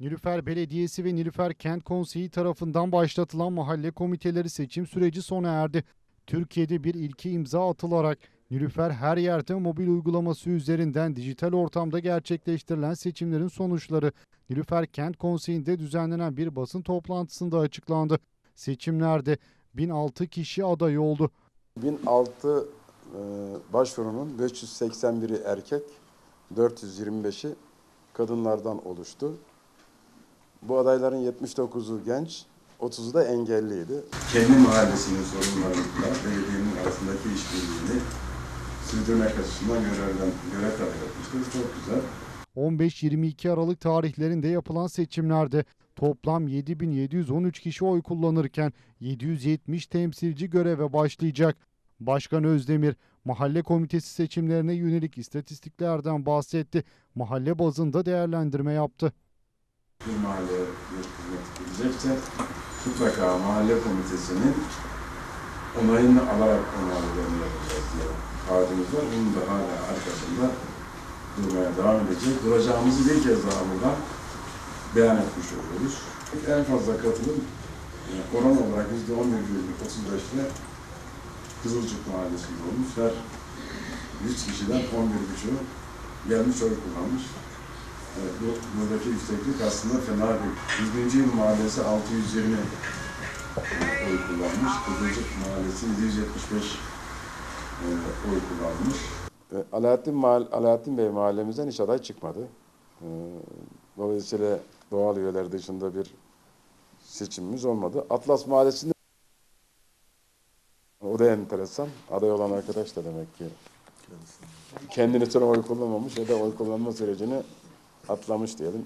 Nilüfer Belediyesi ve Nilüfer Kent Konseyi tarafından başlatılan mahalle komiteleri seçim süreci sona erdi. Türkiye'de bir ilki imza atılarak Nilüfer her yerde mobil uygulaması üzerinden dijital ortamda gerçekleştirilen seçimlerin sonuçları Nilüfer Kent Konseyi'nde düzenlenen bir basın toplantısında açıklandı. Seçimlerde 1006 kişi aday oldu. 1006 e, başvurunun 581'i erkek, 425'i kadınlardan oluştu. Bu adayların 79'u genç, 30'u da engelliydi. kendi mahallesinin sorunlarıyla belediyenin arasındaki işbirliğini sürdürmek açısından görevden, görev talep etmiştir. Çok güzel. 15-22 Aralık tarihlerinde yapılan seçimlerde toplam 7713 kişi oy kullanırken 770 temsilci göreve başlayacak. Başkan Özdemir mahalle komitesi seçimlerine yönelik istatistiklerden bahsetti. Mahalle bazında değerlendirme yaptı. Bir mahalleye bir hizmet edilecekse mutlaka mahalle komitesinin onayını alarak onaylarını yapacağız diye taahhütümüz var. Bunun da hala arkasında durmaya devam edecek. Duracağımızı bir kez daha buradan beyan etmiş oluyoruz. En fazla katılım oran olarak %11,35'te Kızılcık Mahallesi'nde olmuş. Her 100 kişiden 11,5'u gelmiş oy kullanmış. Evet, bu, buradaki yükseklik aslında fena değil. 100. Yıl Mahallesi 620 oy kullanmış. Kızılcık Mahallesi 775 e, oy kullanmış. E, Alaaddin, Alaaddin Bey mahallemizden hiç aday çıkmadı. E, Dolayısıyla doğal üyeler dışında bir seçimimiz olmadı. Atlas Mahallesi'nde o da enteresan. Aday olan arkadaş da demek ki kendini sonra oy kullanmamış ya da oy kullanma sürecini atlamış diyelim.